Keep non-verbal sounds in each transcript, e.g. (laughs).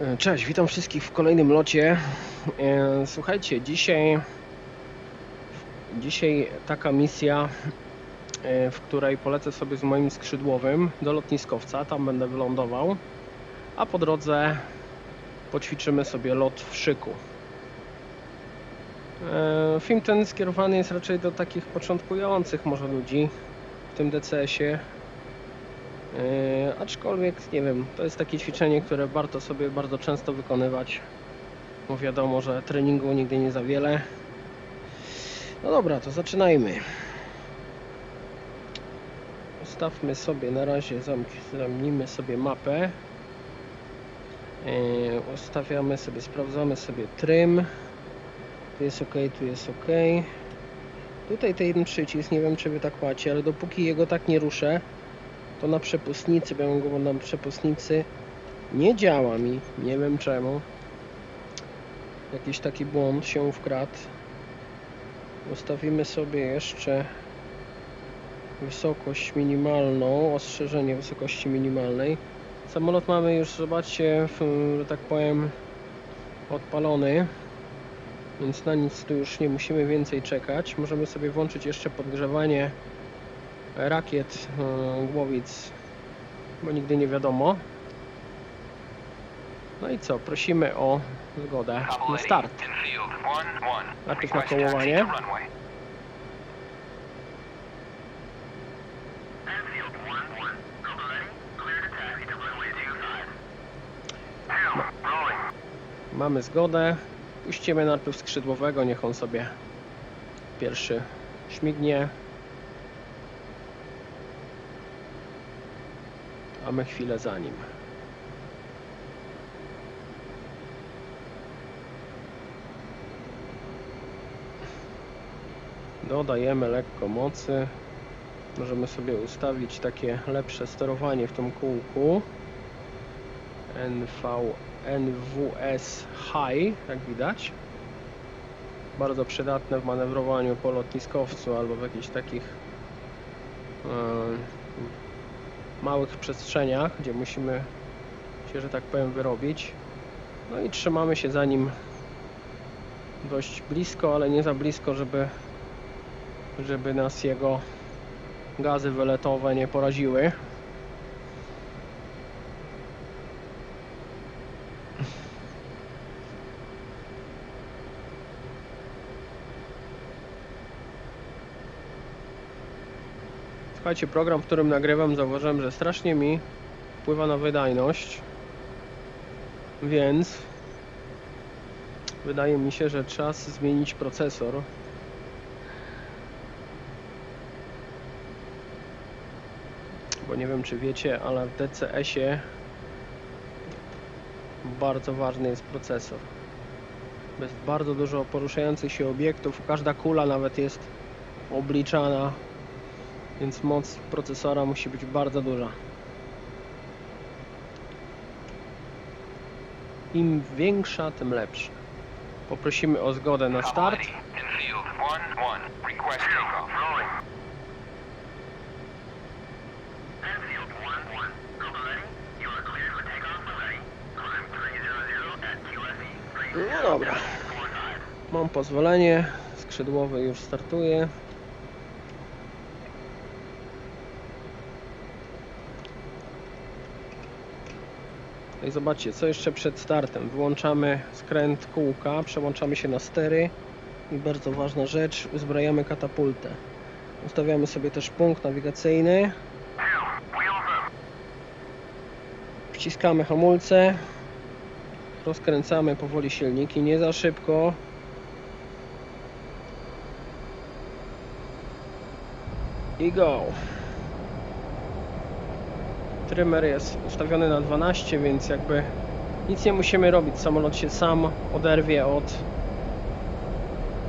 E, Cześć, witam wszystkich w kolejnym locie. E, Słuchajcie, dzisiaj dzisiaj taka misja, e, w której polecę sobie z moim skrzydłowym do lotniskowca, tam będę wylądował, a po drodze poćwiczymy sobie lot w szyku. Film ten skierowany jest raczej do takich początkujących może ludzi w tym DCS-ie. Yy, aczkolwiek nie wiem, to jest takie ćwiczenie, które warto sobie bardzo często wykonywać. Bo wiadomo, że treningu nigdy nie za wiele. No dobra, to zaczynajmy. Ustawmy sobie na razie, zam- zamknijmy sobie mapę. Yy, ustawiamy sobie, sprawdzamy sobie trym. Tu jest ok, tu jest ok. Tutaj ten przycisk, nie wiem czy wy tak macie, ale dopóki jego tak nie ruszę, to na przepustnicy, mam go na przepustnicy, nie działa mi, nie wiem czemu. Jakiś taki błąd się wkradł. Ustawimy sobie jeszcze wysokość minimalną, ostrzeżenie wysokości minimalnej. Samolot mamy już, zobaczcie, że tak powiem, odpalony, więc na nic tu już nie musimy więcej czekać. Możemy sobie włączyć jeszcze podgrzewanie rakiet, e, głowic, bo nigdy nie wiadomo. No i co, prosimy o zgodę na start. Najpierw na kołowanie. Mamy zgodę. Puścimy najpierw skrzydłowego, niech on sobie pierwszy śmignie. A my chwilę za nim. Dodajemy lekko mocy. Możemy sobie ustawić takie lepsze sterowanie w tym kółku. NV, NWS High, jak widać. Bardzo przydatne w manewrowaniu po lotniskowcu albo w jakichś takich e, małych przestrzeniach, gdzie musimy się, że tak powiem, wyrobić. No i trzymamy się za nim dość blisko, ale nie za blisko, żeby, żeby nas jego gazy wyletowe nie poraziły. Słuchajcie, program, w którym nagrywam, zauważyłem, że strasznie mi wpływa na wydajność, więc wydaje mi się, że czas zmienić procesor. Bo nie wiem, czy wiecie, ale w DCS-ie bardzo ważny jest procesor. Jest bardzo dużo poruszających się obiektów, każda kula nawet jest obliczana więc moc procesora musi być bardzo duża. Im większa, tym lepsza. Poprosimy o zgodę na start. Infield 1-1. Request takeoff. Rolling. Infield 1-1. Cobra ready? You are cleared for takeoff when ready. Climb 300 at QSE. No dobra. Mam pozwolenie. Skrzydłowy już startuje. No i zobaczcie, co jeszcze przed startem. Wyłączamy skręt kółka, przełączamy się na stery i bardzo ważna rzecz, uzbrajamy katapultę. Ustawiamy sobie też punkt nawigacyjny. Wciskamy hamulce. Rozkręcamy powoli silniki, nie za szybko. I go. Trymer jest ustawiony na 12, więc jakby nic nie musimy robić. Samolot się sam oderwie od,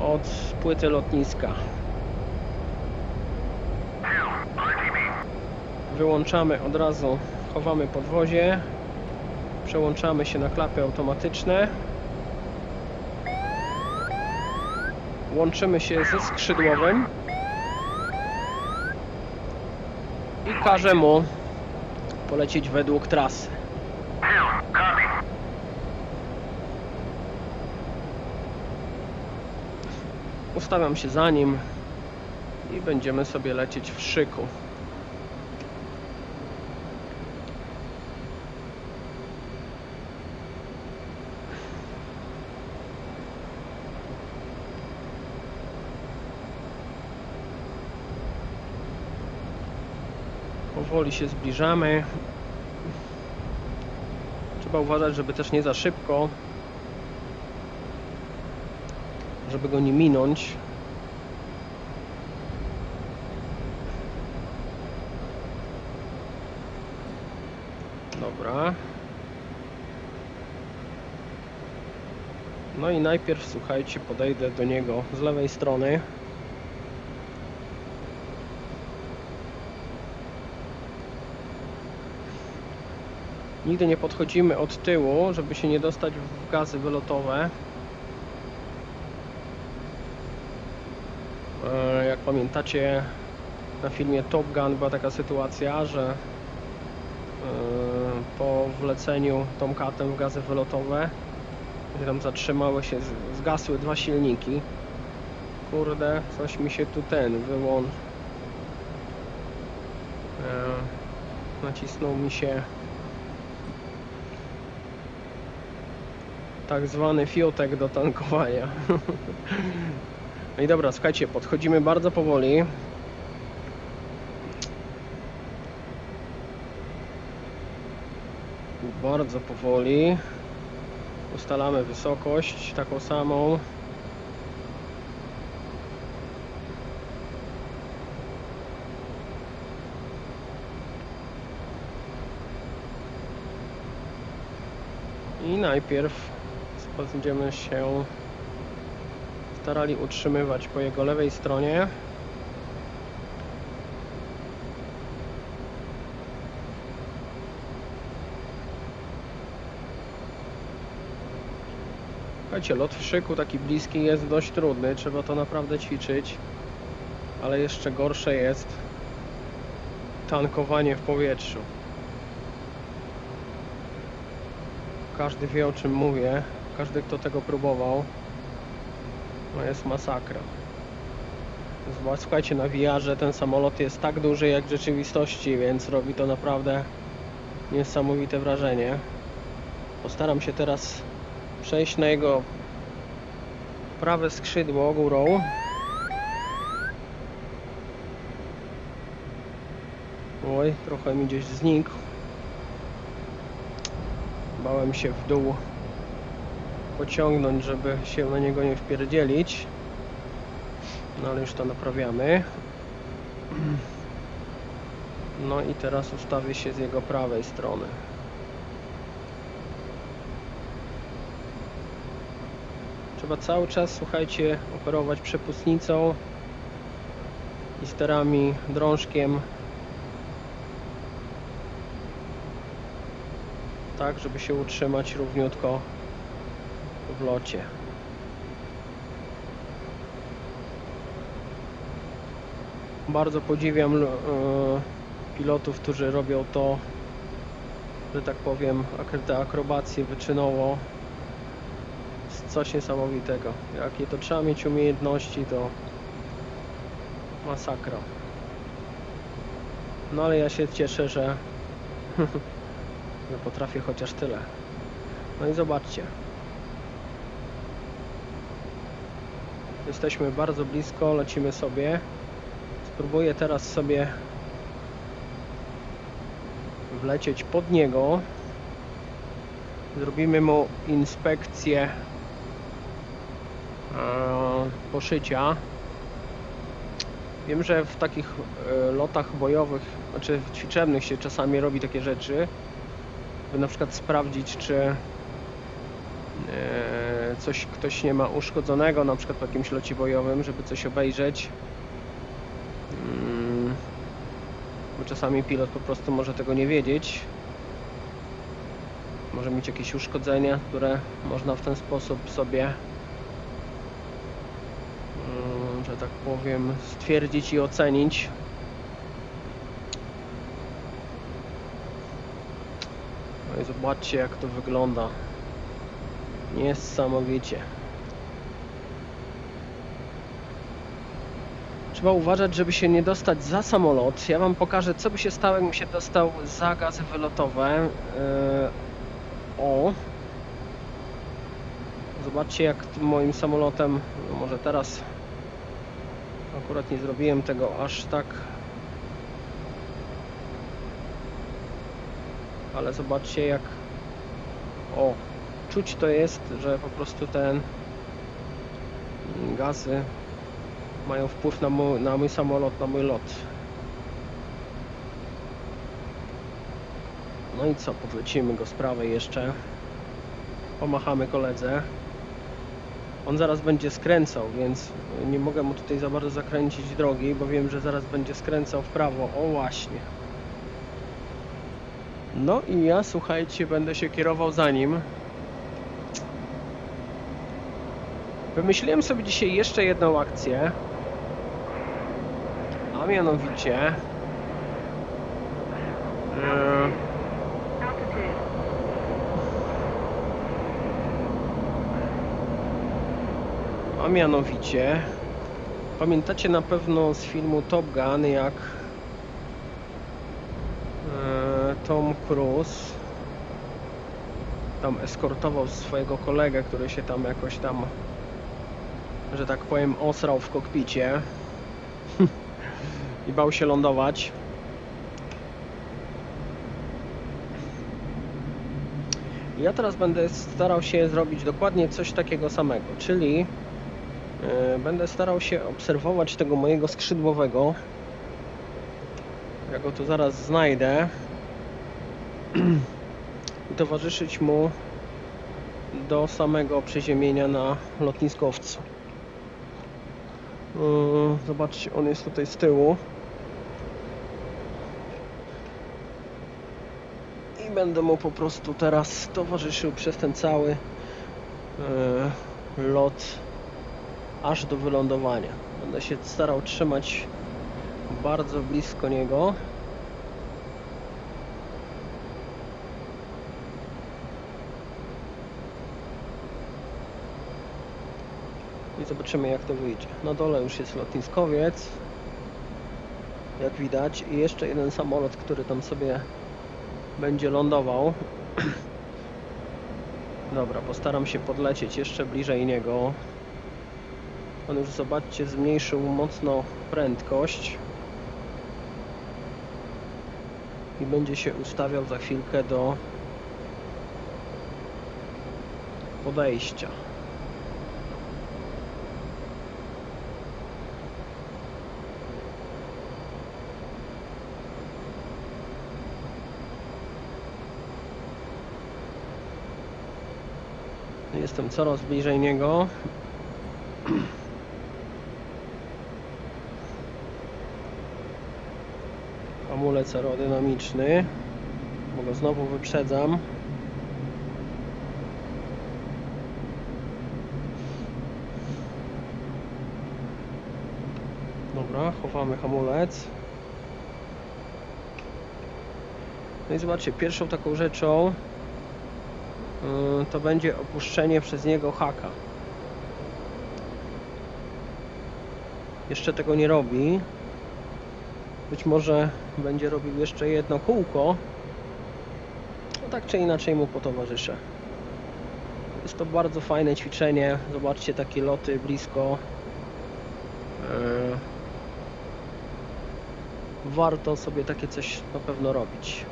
od płyty lotniska. Wyłączamy od razu, chowamy podwozie, przełączamy się na klapy automatyczne. Łączymy się ze skrzydłowym i każe mu polecieć według trasy. Ustawiam się za nim i będziemy sobie lecieć w szyku. Powoli się zbliżamy. Trzeba uważać, żeby też nie za szybko, żeby go nie minąć. Dobra. No i najpierw, słuchajcie, podejdę do niego z lewej strony. Nigdy nie podchodzimy od tyłu, żeby się nie dostać w gazy wylotowe. E, Jak pamiętacie, na filmie Top Gun była taka sytuacja, że e, po wleceniu Tomcatem w gazy wylotowe, tam zatrzymały się, zgasły dwa silniki. Kurde, coś mi się tu ten wyłącz. E, nacisnął mi się tak zwany fiotek do tankowania. No i dobra, słuchajcie, podchodzimy bardzo powoli. Bardzo powoli. Ustalamy wysokość taką samą. I najpierw będziemy się starali utrzymywać po jego lewej stronie. Słuchajcie, lot w szyku taki bliski jest dość trudny, trzeba to naprawdę ćwiczyć, ale jeszcze gorsze jest tankowanie w powietrzu. Każdy wie o czym mówię, każdy kto tego próbował, no jest masakra. Zobacz, Słuchajcie, na VR ten samolot jest tak duży jak w rzeczywistości, więc robi to naprawdę niesamowite wrażenie. Postaram się teraz przejść na jego prawe skrzydło górą. Oj, trochę mi gdzieś znikł. Bałem się w dół pociągnąć, żeby się na niego nie wpierdzielić. No ale już to naprawiamy. No i teraz ustawię się z jego prawej strony. Trzeba cały czas, słuchajcie, operować przepustnicą i sterami drążkiem tak, żeby się utrzymać równiutko w locie. Bardzo podziwiam e, pilotów, którzy robią to, że tak powiem, te akrobacje wyczynowo. Coś niesamowitego. Jakie to trzeba mieć umiejętności, to masakra. No ale ja się cieszę, że, (laughs) że potrafię chociaż tyle. No i zobaczcie. Jesteśmy bardzo blisko, lecimy sobie. Spróbuję teraz sobie wlecieć pod niego. Zrobimy mu inspekcję e, poszycia. Wiem, że w takich e, lotach bojowych, znaczy ćwiczebnych się czasami robi takie rzeczy, by na przykład sprawdzić, czy e, coś ktoś nie ma uszkodzonego, na przykład po jakimś locie bojowym, żeby coś obejrzeć. Mm, Bo czasami pilot po prostu może tego nie wiedzieć. Może mieć jakieś uszkodzenia, które można w ten sposób sobie, mm, że tak powiem, stwierdzić i ocenić. No i zobaczcie jak to wygląda. Niesamowicie. Trzeba uważać, żeby się nie dostać za samolot. Ja Wam pokażę, co by się stało, jakbym się dostał za gazy wylotowe. Yy, o. Zobaczcie, jak tym moim samolotem, no może teraz akurat nie zrobiłem tego aż tak. Ale zobaczcie, jak o, czuć to jest, że po prostu ten gazy mają wpływ na mój, na mój samolot, na mój lot. No i co, podlecimy go z prawej jeszcze. Pomachamy koledze. On zaraz będzie skręcał, więc nie mogę mu tutaj za bardzo zakręcić drogi, bo wiem, że zaraz będzie skręcał w prawo. O właśnie. No i ja, słuchajcie, będę się kierował za nim. Wymyśliłem sobie dzisiaj jeszcze jedną akcję. A mianowicie... Yy. A mianowicie, pamiętacie na pewno z filmu Top Gun, jak e, Tom Cruise tam eskortował swojego kolegę, który się tam jakoś tam, że tak powiem, osrał w kokpicie (laughs) i bał się lądować. Ja teraz będę starał się zrobić dokładnie coś takiego samego, czyli e, będę starał się obserwować tego mojego skrzydłowego. Ja go tu zaraz znajdę (clears throat) i towarzyszyć mu do samego przeziemienia na lotniskowcu. E, Zobaczcie, on jest tutaj z tyłu. i będę mu po prostu teraz towarzyszył przez ten cały e, lot aż do wylądowania. Będę się starał trzymać bardzo blisko niego. I zobaczymy jak to wyjdzie. Na dole już jest lotniskowiec. Jak widać. I jeszcze jeden samolot, który tam sobie będzie lądował. (clears throat) Dobra, postaram się podlecieć jeszcze bliżej niego. On już zobaczcie zmniejszył mocno prędkość. I będzie się ustawiał za chwilkę do podejścia. Jestem coraz bliżej niego. (clears throat) Hamulec aerodynamiczny. Bo go znowu wyprzedzam. Dobra, chowamy hamulec. No i zobaczcie, pierwszą taką rzeczą to będzie opuszczenie przez niego haka. Jeszcze tego nie robi. Być może będzie robił jeszcze jedno kółko. No tak czy inaczej mu potowarzyszę. Jest to bardzo fajne ćwiczenie. Zobaczcie takie loty blisko. Yy, Warto sobie takie coś na pewno robić.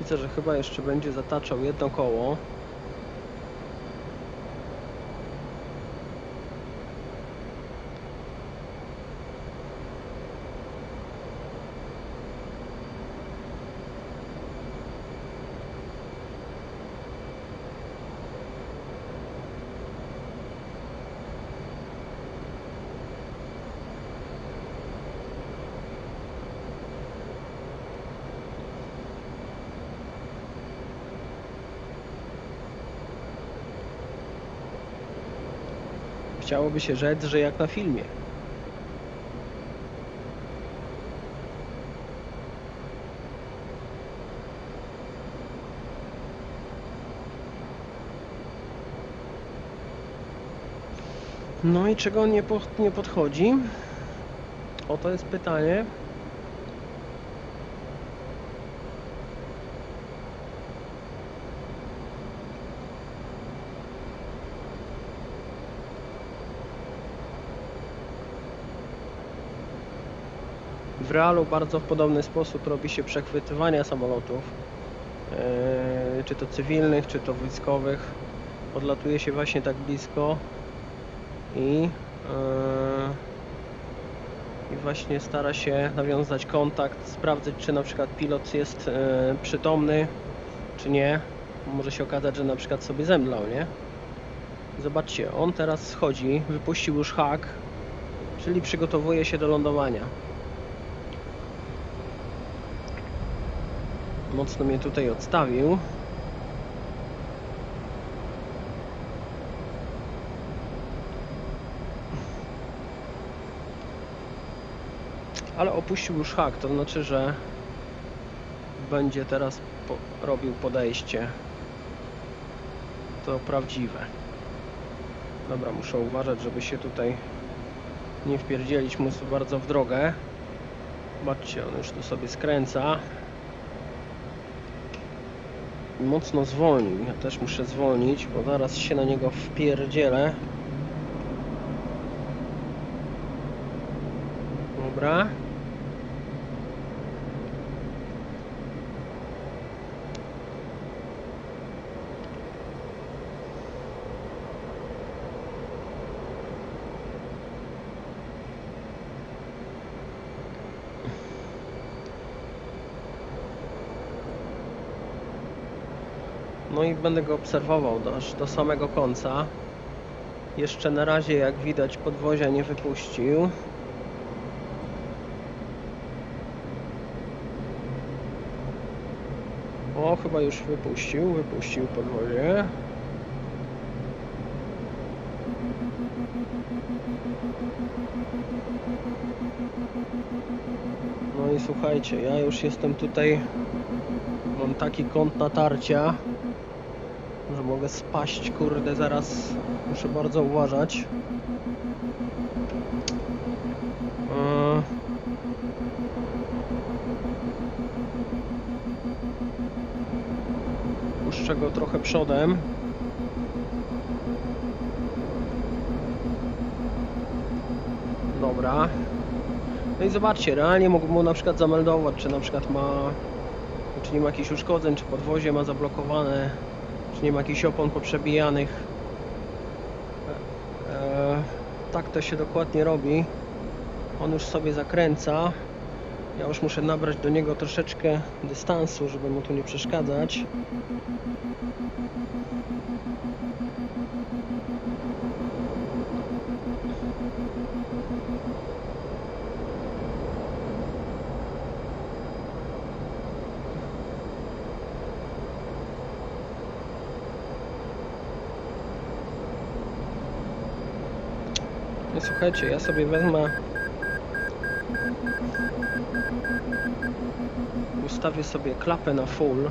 Widzę, że chyba jeszcze będzie zataczał jedno koło. Chciałoby się rzec, że jak na filmie. No i czego on nie, po, nie podchodzi? O to jest pytanie. W realu bardzo w podobny sposób robi się przechwytywania samolotów, e, czy to cywilnych, czy to wojskowych. Podlatuje się właśnie tak blisko i, e, i właśnie stara się nawiązać kontakt, sprawdzić czy na przykład pilot jest e, przytomny, czy nie. Może się okazać, że na przykład sobie zemdlał, nie? Zobaczcie, on teraz schodzi, wypuścił już hak, czyli przygotowuje się do lądowania. Mocno mnie tutaj odstawił. Ale opuścił już hak, to znaczy, że będzie teraz po robił podejście. To prawdziwe. Dobra, muszę uważać, żeby się tutaj nie wpierdzielić mu bardzo w drogę. Zobaczcie, on już tu sobie skręca. Mocno zwolnił. Ja też muszę zwolnić, bo zaraz się na niego wpierdzielę. Dobra. No i będę go obserwował do, aż do samego końca. Jeszcze na razie, jak widać, podwozia nie wypuścił. O, chyba już wypuścił, wypuścił podwozie. No i słuchajcie, ja już jestem tutaj, mam taki kąt natarcia, że mogę spaść, kurde, zaraz muszę bardzo uważać. Eee. Puszczę go trochę przodem. Dobra. No i zobaczcie, realnie mógł mu na przykład zameldować, czy na przykład ma, czy nie ma jakichś uszkodzeń, czy podwozie ma zablokowane, czy nie ma jakichś opon poprzebijanych. E, tak to się dokładnie robi. On już sobie zakręca. Ja już muszę nabrać do niego troszeczkę dystansu, żeby mu tu nie przeszkadzać. Słuchajcie, ja sobie wezmę. Ustawię sobie klapę na full,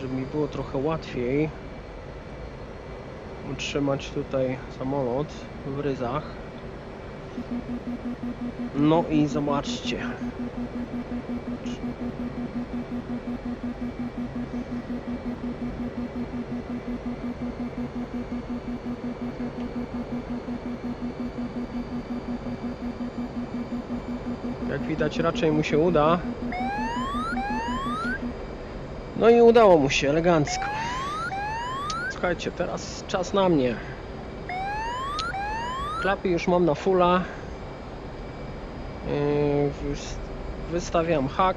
żeby mi było trochę łatwiej utrzymać tutaj samolot w ryzach. No i zobaczcie. Jak widać raczej mu się uda. No i udało mu się elegancko. Słuchajcie, teraz czas na mnie. Klapy już mam na fulla. Yy, wys- Wystawiam hak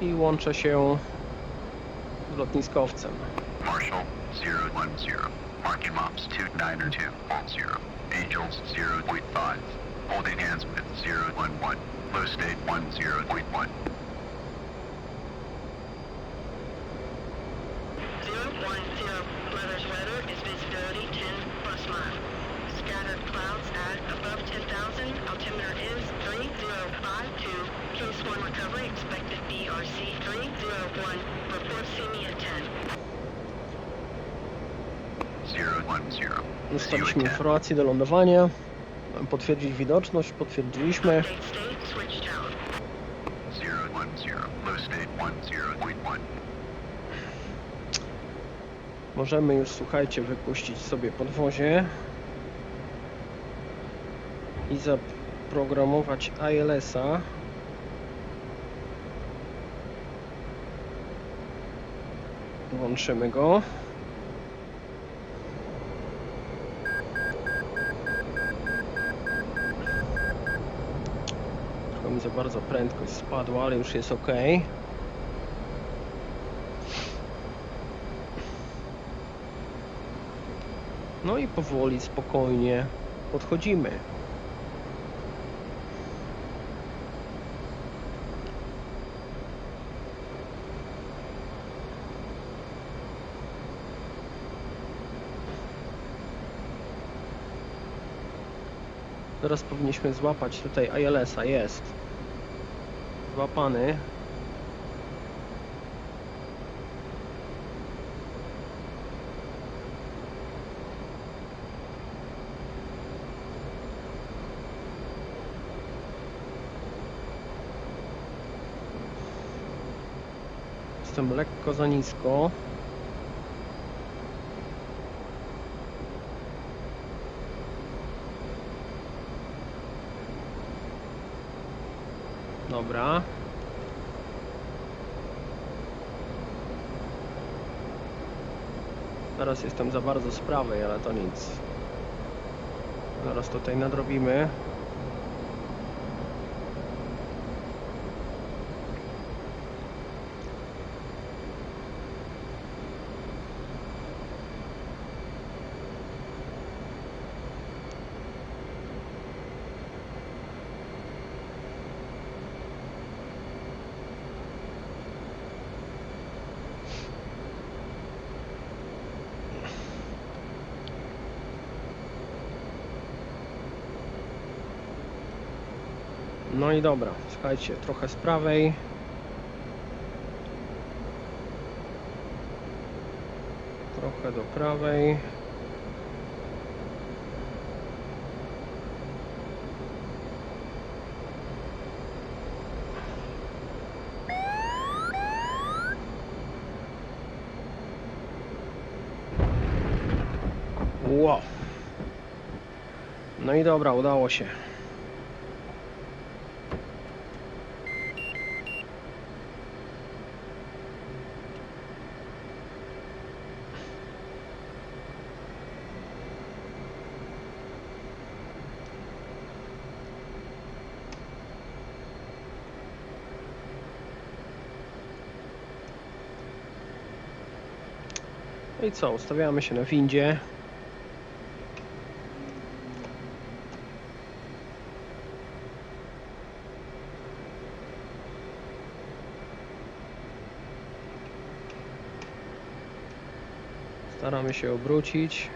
i łączę się z lotniskowcem. Marshall 010. Marking Mops 292, hold 0. Angels 0.5. Holding hands with 011. Low state 10.1. Informację do lądowania. Potwierdzić widoczność, potwierdziliśmy. Możemy już, słuchajcie, wypuścić sobie podwozie i zaprogramować ILS-a. Włączymy go. Trochę mi za bardzo prędkość spadła, ale już jest ok. No i powoli, spokojnie podchodzimy. Teraz powinniśmy złapać tutaj ILS-a, jest. Złapany. Jestem lekko za nisko. Dobra. Teraz jestem za bardzo z prawej, ale to nic. Zaraz tutaj nadrobimy. I dobra, słuchajcie, trochę z prawej. Trochę do prawej. Wow. No i dobra, udało się. I co, ustawiamy się na windzie. Staramy się obrócić.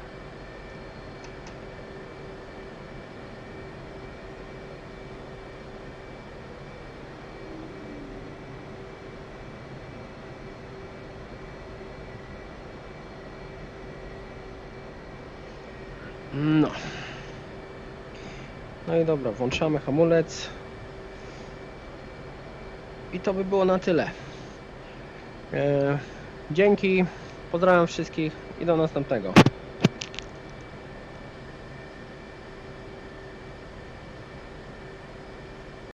No. No i dobra, włączamy hamulec. I to by było na tyle. E, dzięki, pozdrawiam wszystkich i do następnego.